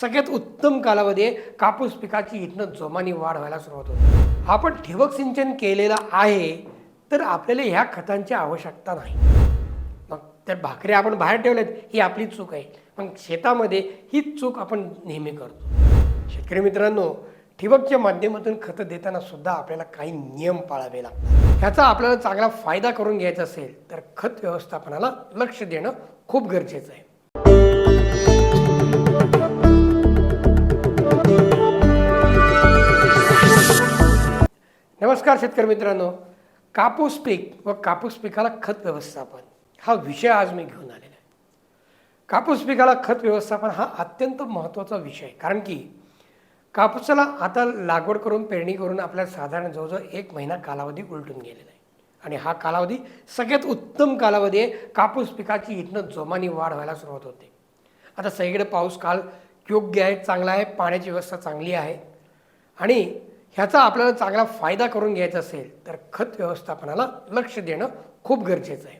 सगळ्यात उत्तम कालावधी कापूस पिकाची इथनं जोमानी वाढ व्हायला सुरुवात होते. आपण ठिबक सिंचन केलेलं आहे तर आपल्याला ह्या खतांची आवश्यकता नाही. मग त्या भाकऱ्या आपण बाहेर ठेवल्यात ही आपली चूक आहे. मग शेतामध्ये ही चूक आपण नेहमी करतो. शेतकरी मित्रांनो ठिबकच्या माध्यमातून खतं देताना सुद्धा आपल्याला काही नियम पाळावे लागतात. ह्याचा आपल्याला चांगला फायदा करून घ्यायचा असेल तर खत व्यवस्थापनाला लक्ष देणं खूप गरजेचं आहे. नमस्कार शेतकरी मित्रांनो. कापूस पीक व कापूस पिकाला खत व्यवस्थापन हा विषय आज मी घेऊन आलेला आहे. कापूस पिकाला खत व्यवस्थापन हा अत्यंत महत्त्वाचा विषय आहे. कारण की कापूसाला आता लागवड करून पेरणी करून आपल्याला साधारण जवळजवळ एक महिना कालावधी उलटून गेलेला आहे. आणि हा कालावधी सगळ्यात उत्तम कालावधी आहे. कापूस पिकाची इथनं जोमानी वाढ व्हायला सुरुवात होते. आता सगळीकडे पाऊस काल योग्य आहे चांगला आहे पाण्याची व्यवस्था चांगली आहे. आणि ह्याचा आपल्याला चांगला फायदा करून घ्यायचा असेल तर खत व्यवस्थापनाला लक्ष देणं खूप गरजेचं आहे.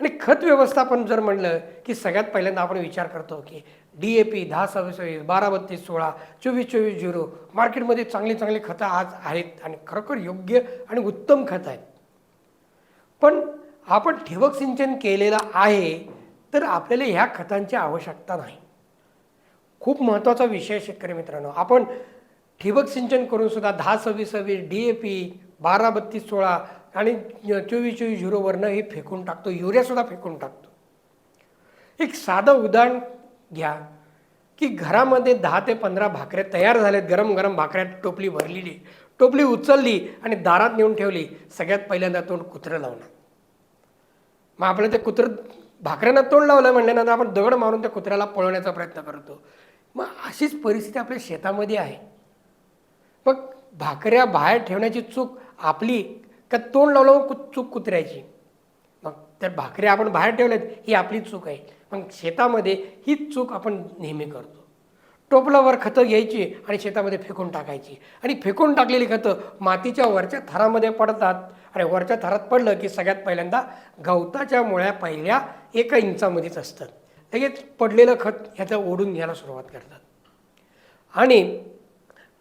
आणि खत व्यवस्थापन जर म्हणलं की सगळ्यात पहिल्यांदा आपण विचार करतो की डी ए पी दहा सव्वीस बारा बत्तीस सोळा चोवीस चोवीस झिरो मार्केटमध्ये चांगली चांगली खतं आज आहेत आणि खरोखर योग्य आणि उत्तम खतं आहेत. पण आपण ठिबक सिंचन केलेलं आहे तर आपल्याला ह्या खतांची आवश्यकता नाही. खूप महत्त्वाचा विषय शेतकरी मित्रांनो. आपण ठिबक सिंचन करून सुद्धा दहा सव्वीस सव्वीस डी ए पी बारा बत्तीस सोळा आणि चोवीस चोवीस झिरोवरनं हे फेकून टाकतो. युरियासुद्धा फेकून टाकतो. एक साधं उदाहरण घ्या की घरामध्ये दहा ते पंधरा भाकऱ्या तयार झाल्यात गरम गरम भाकऱ्या टोपली भरलेली टोपली उचलली आणि दारात नेऊन ठेवली सगळ्यात पहिल्यांदा तोंड कुत्रं लावणार. मग आपलं ते कुत्रं भाकऱ्यांना तोंड लावलं म्हणल्यानंतर आपण दगड मारून त्या कुत्र्याला पळवण्याचा प्रयत्न करतो. मग अशीच परिस्थिती आपल्या शेतामध्ये आहे. मग भाकऱ्या बाहेर ठेवण्याची चूक आपली का तोंड लावलं मग चूक कुत्र्याची? मग त्या भाकऱ्या आपण बाहेर ठेवल्यात ही आपली चूक आहे. मग शेतामध्ये ही चूक आपण नेहमी करतो. टोपलावर खतं घ्यायची आणि शेतामध्ये फेकून टाकायची. आणि फेकून टाकलेली खतं मातीच्या वरच्या थरामध्ये पडतात. आणि वरच्या थरात पडलं की सगळ्यात पहिल्यांदा गवताच्या मुळ्या पहिल्या एका इंचामध्येच असतात. लगेच पडलेलं खत ह्याचं ओढून घ्यायला सुरुवात करतात. आणि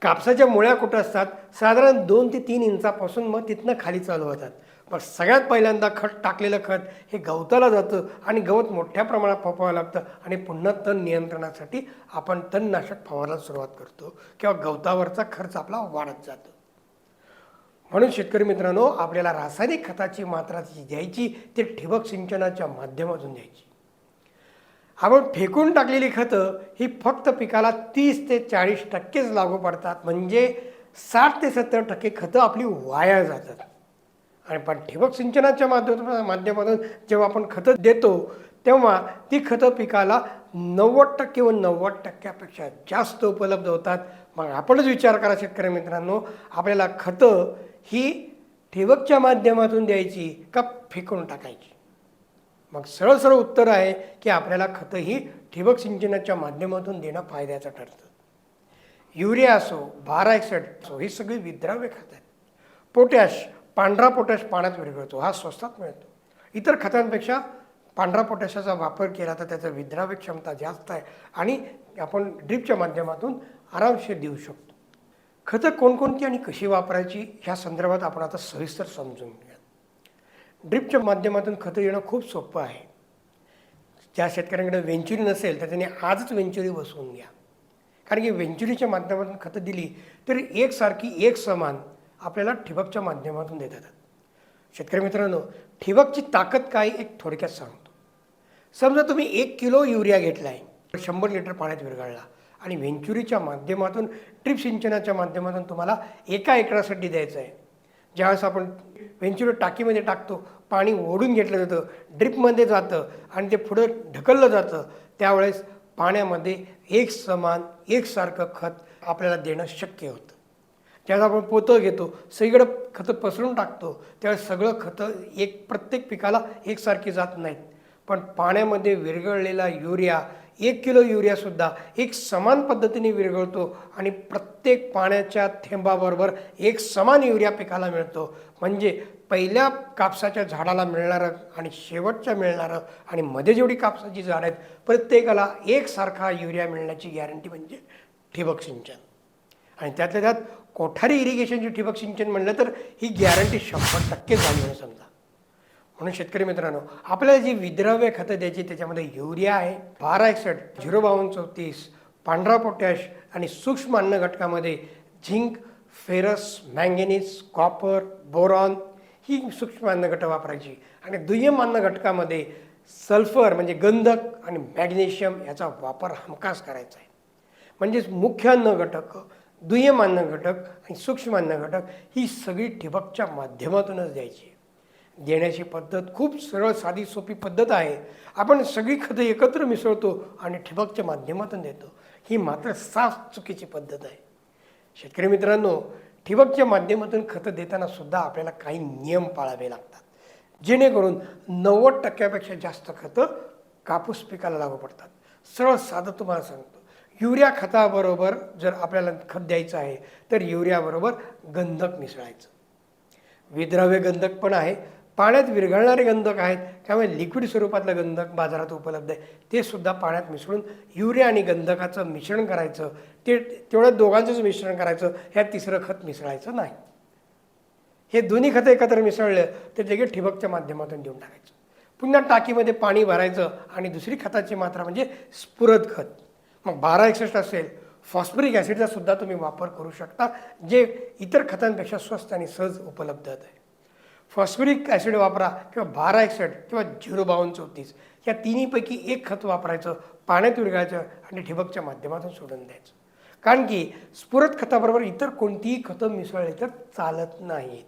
कापसाच्या मुळ्या कुठं असतात? साधारण दोन ते तीन इंचापासून मग तिथनं खाली चालू होतात. पण सगळ्यात पहिल्यांदा खत टाकलेलं खत हे गवताला जातं आणि गवत मोठ्या प्रमाणात फवावं लागतं आणि पुन्हा तण नियंत्रणासाठी आपण तणनाशक फवारायला सुरुवात करतो किंवा गवतावरचा खर्च आपला वाढत जातो. म्हणून शेतकरी मित्रांनो आपल्याला रासायनिक खताची मात्रा जी द्यायची ती ठिबक सिंचनाच्या माध्यमातून द्यायची. आपण फेकून टाकलेली खतं ही फक्त पिकाला तीस ते चाळीस टक्केच लागू पडतात. म्हणजे साठ ते सत्तर टक्के खतं आपली वाया जातात. आणि पण ठिबक सिंचनाच्या माध्यमातून माध्यमातून जेव्हा आपण खतं देतो तेव्हा ती खतं पिकाला नव्वद टक्के व नव्वद टक्क्यापेक्षा जास्त उपलब्ध होतात. मग आपणच विचार करा शेतकरी मित्रांनो आपल्याला खतं ही ठिबकच्या माध्यमातून द्यायची का फेकून टाकायची? मग सरळ सरळ उत्तर आहे की आपल्याला खतं ही ठिबक सिंचनाच्या माध्यमातून देणं फायद्याचं ठरतं. युरिया असो बारा एक्सेट असो ही सगळी विद्राव्य खतं आहेत. पोटॅश पांढरा पोटॅश पाण्यात विरघळतो हा स्वस्तात मिळतो. इतर खतांपेक्षा पांढरा पोटॅशाचा वापर केला तर त्याचं विद्राव्य क्षमता जास्त आहे आणि आपण ड्रिपच्या माध्यमातून आरामशीर देऊ शकतो. खतं कोणकोणती आणि कशी वापरायची ह्या संदर्भात आपण आता सविस्तर समजून घेऊ. ड्रिपच्या माध्यमातून खतं येणं खूप सोपं आहे. ज्या शेतकऱ्यांकडे वेंचुरी नसेल तर त्यांनी आजच वेंचुरी बसवून घ्या. कारण की वेंचुरीच्या माध्यमातून खतं दिली तरी एकसारखी एक समान आपल्याला ठिबकच्या माध्यमातून देत येतात शेतकरी मित्रांनो ठिबकची ताकद काय एक थोडक्यात सांगतो. समजा तुम्ही एक किलो युरिया घेतला आहे शंभर लिटर पाण्यात विरघळला आणि वेंच्युरीच्या माध्यमातून ट्रिप सिंचनाच्या माध्यमातून तुम्हाला एका एकरासाठी द्यायचं आहे ज्यावेळेस आपण वेंचुरी टाकीमध्ये टाकतो पाणी ओढून घेतलं जातं ड्रिपमध्ये जातं आणि ते पुढं ढकललं जातं त्यावेळेस पाण्यामध्ये एक समान एकसारखं खत आपल्याला देणं शक्य होतं. ज्यावेळेस आपण पोतं घेतो सगळीकडं खतं पसरून टाकतो त्यावेळेस सगळं खतं एक प्रत्येक पिकाला एकसारखी जात नाहीत. पण पाण्यामध्ये विरघळलेला युरिया एक किलो युरियासुद्धा एक समान पद्धतीने विरघळतो आणि प्रत्येक पाण्याच्या थेंबाबरोबर एक समान युरिया पिकाला मिळतो. म्हणजे पहिल्या कापसाच्या झाडाला मिळणारं आणि शेवटच्या मिळणारं आणि मध्ये जेवढी कापसाची झाडं आहेत प्रत्येकाला एकसारखा युरिया मिळण्याची गॅरंटी म्हणजे ठिबक सिंचन. आणि त्यातल्या त्यात कोठारी इरिगेशनची ठिबक सिंचन म्हणलं तर ही गॅरंटी शंभर टक्के झाली म्हणून समजा. म्हणून शेतकरी मित्रांनो आपल्याला जी विद्राव्य खतं द्यायची त्याच्यामध्ये युरिया आहे बारा एकसठ झिरो बावन्न चौतीस पांढरा पोटॅश आणि सूक्ष्म अन्न घटकामध्ये zinc ferrous manganese copper boron ही सूक्ष्म अन्न घटक वापरायची आणि दुय्यम अन्न घटकामध्ये सल्फर म्हणजे गंधक आणि मॅग्नेशियम याचा वापर हमखास करायचा आहे म्हणजेच मुख्य अन्न घटक दुय्यम अन्न घटक आणि सूक्ष्म अन्न घटक ही सगळी ठिबकच्या माध्यमातूनच द्यायची आहे. देण्याची पद्धत खूप सरळ साधी सोपी पद्धत आहे. आपण सगळी खतं एकत्र मिसळतो आणि ठिबकच्या माध्यमातून देतो. ही मात्र साफ चुकीची पद्धत आहे. शेतकरी मित्रांनो ठिबकच्या माध्यमातून खतं देताना सुद्धा आपल्याला काही नियम पाळावे लागतात. जेणेकरून नव्वद टक्क्यापेक्षा जास्त खतं कापूस पिकाला लागू पडतात. सरळ साधं तुम्हाला सांगतो. युरिया खताबरोबर जर आपल्याला खत द्यायचं आहे तर युरियाबरोबर गंधक मिसळायचं. विद्राव्य गंधक पण आहे. पाण्यात विरघळणारे गंधक आहेत. त्यामुळे लिक्विड स्वरूपातलं गंधक बाजारात उपलब्ध आहे. ते सुद्धा पाण्यात मिसळून युरिया आणि गंधकाचं मिश्रण करायचं. ते तेवढं दोघांचंच मिश्रण करायचं. ह्यात तिसरं खत मिसळायचं नाही. हे दोन्ही खतं एकत्र मिसळलं तर ते ठिबकच्या माध्यमातून देऊन टाकायचं. पुन्हा टाकीमध्ये पाणी भरायचं आणि दुसरी खताची मात्रा म्हणजे स्फुरद खत. मग बारा एकसष्ट असेल. फॉस्फरिक ॲसिडचा सुद्धा तुम्ही वापर करू शकता जे इतर खतांपेक्षा स्वस्त आणि सहज उपलब्ध आहे. फॉस्फरिक ॲसिड वापरा किंवा बारा एकसठ किंवा झिरो बावन्न चौतीस या तिन्हीपैकी एक खत वापरायचं पाण्यात विरघळायचं आणि ठिबकच्या माध्यमातून सोडून द्यायचं. कारण की स्फुरद खताबरोबर इतर कोणतीही खतं मिसळली तर चालत नाहीत.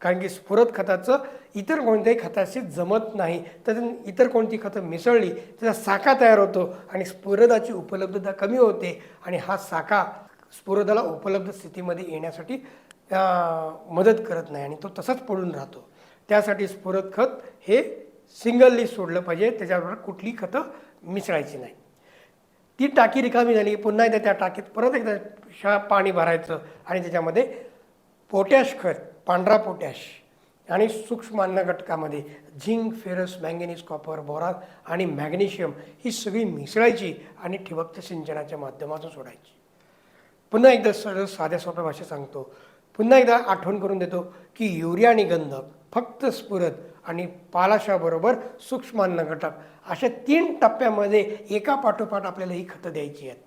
कारण की स्फुरद खताचं इतर कोणत्याही खताशी जमत नाही. तर इतर कोणती खतं मिसळली त्याचा साका तयार होतो आणि स्फुरदाची उपलब्धता कमी होते आणि हा साका स्फुरदाला उपलब्ध स्थितीमध्ये येण्यासाठी मदत करत नाही आणि तो तसाच पडून राहतो. त्यासाठी स्फुरद खत हे सिंगलली सोडलं पाहिजे त्याच्याबरोबर कुठली खतं मिसळायची नाही. ती टाकी रिकामी झाली पुन्हा एकदा त्या टाकीत परत एकदा शा पाणी भरायचं आणि त्याच्यामध्ये पोटॅश खत पांढरा पोटॅश आणि सूक्ष्म अन्न घटकामध्ये zinc ferrous manganese copper boron आणि मॅग्नेशियम ही सगळी मिसळायची आणि ठिबकच्या सिंचनाच्या माध्यमातून सोडायची. पुन्हा एकदा सरळ साध्या सोप्या भाषेत सांगतो पुन्हा एकदा आठवण करून देतो की युरिया आणि गंधक फक्त स्फुरद आणि पालाशाबरोबर सूक्ष्म अन्न घटक अशा तीन टप्प्यामध्ये एका पाठोपाठ आपल्याला ही खतं द्यायची आहेत.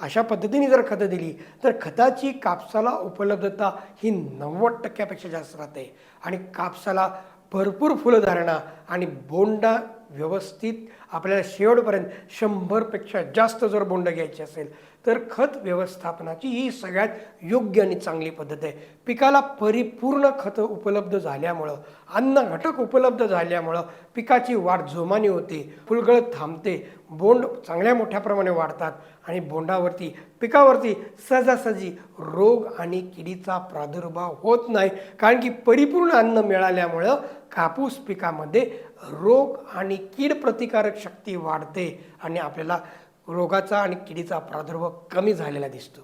अशा पद्धतीने जर खतं दिली तर खताची कापसाला उपलब्धता ही नव्वद टक्क्यापेक्षा जास्त राहते. आणि कापसाला भरपूर फुलंधारणा आणि बोंडा व्यवस्थित आपल्याला शेवटपर्यंत शंभरपेक्षा जास्त जर बोंड घ्यायची असेल तर खत व्यवस्थापनाची ही सगळ्यात योग्य आणि चांगली पद्धत आहे. पिकाला परिपूर्ण खतं उपलब्ध झाल्यामुळं अन्न घटक उपलब्ध झाल्यामुळं पिकाची वाढ जोमाने होते फुलगळत थांबते बोंड चांगल्या मोठ्या प्रमाणे वाढतात आणि बोंडावरती पिकावरती सहजासहजी रोग आणि किडीचा प्रादुर्भाव होत नाही. कारण की परिपूर्ण अन्न मिळाल्यामुळं कापूस पिकामध्ये रोग आणि कीड प्रतिकारक शक्ती वाढते आणि आपल्याला रोगाचा आणि किडीचा प्रादुर्भाव कमी झालेला दिसतो.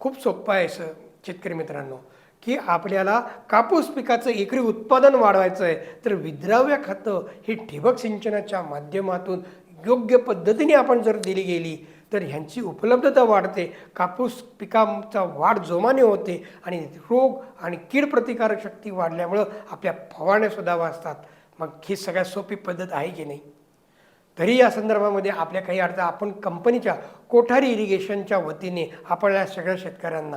खूप सोपं आहे सर शेतकरी मित्रांनो की आपल्याला कापूस पिकाचं एकरी उत्पादन वाढवायचं आहे तर विद्राव्य खतं ही ठिबक सिंचनाच्या माध्यमातून योग्य पद्धतीने आपण जर दिली गेली तर ह्यांची उपलब्धता वाढते कापूस पिकांचा वाढ जोमाने होते आणि रोग आणि कीड प्रतिकारक शक्ती वाढल्यामुळं आपल्या फवारण्यासुद्धा वाचतात. मग ही सगळ्यात सोपी पद्धत आहे की नाही? तरी या संदर्भामध्ये आपल्या काही अर्थ आपण कंपनीच्या कोठारी इरिगेशनच्या वतीने आपण या सगळ्या शेतकऱ्यांना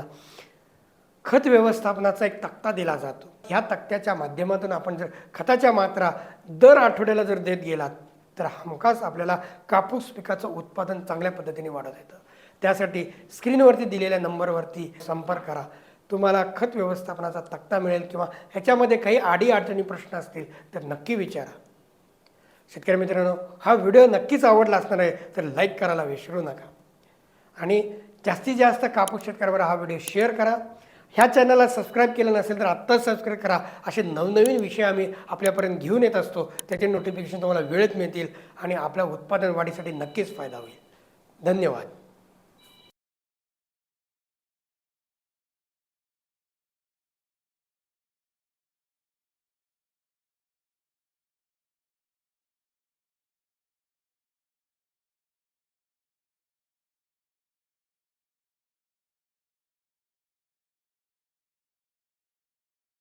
खत व्यवस्थापनाचा एक तक्ता दिला जातो. ह्या तक्त्याच्या माध्यमातून आपण जर खताच्या मात्रा दर आठवड्याला जर देत गेलात तर हमखास आपल्याला कापूस पिकाचं उत्पादन चांगल्या पद्धतीने वाढत येतं. त्यासाठी स्क्रीनवरती दिलेल्या नंबरवरती संपर्क करा. तुम्हाला खत व्यवस्थापनाचा तक्ता मिळेल किंवा ह्याच्यामध्ये काही आडी अडचणी प्रश्न असतील तर नक्की विचारा. शेतकरी मित्रांनो हा व्हिडिओ नक्कीच आवडला असणार आहे तर लाईक करायला विसरू नका. आणि जास्तीत जास्त कापूस शेतकऱ्यावर हा व्हिडिओ शेअर करा. ह्या चॅनलला सबस्क्राईब केलं नसेल तर आत्ताच सबस्क्राईब करा. असे नवनवीन विषय आम्ही आपल्यापर्यंत घेऊन येत असतो. त्याचे नोटिफिकेशन तुम्हाला वेळेत मिळतील आणि आपल्या उत्पादन वाढीसाठी नक्कीच फायदा होईल. धन्यवाद.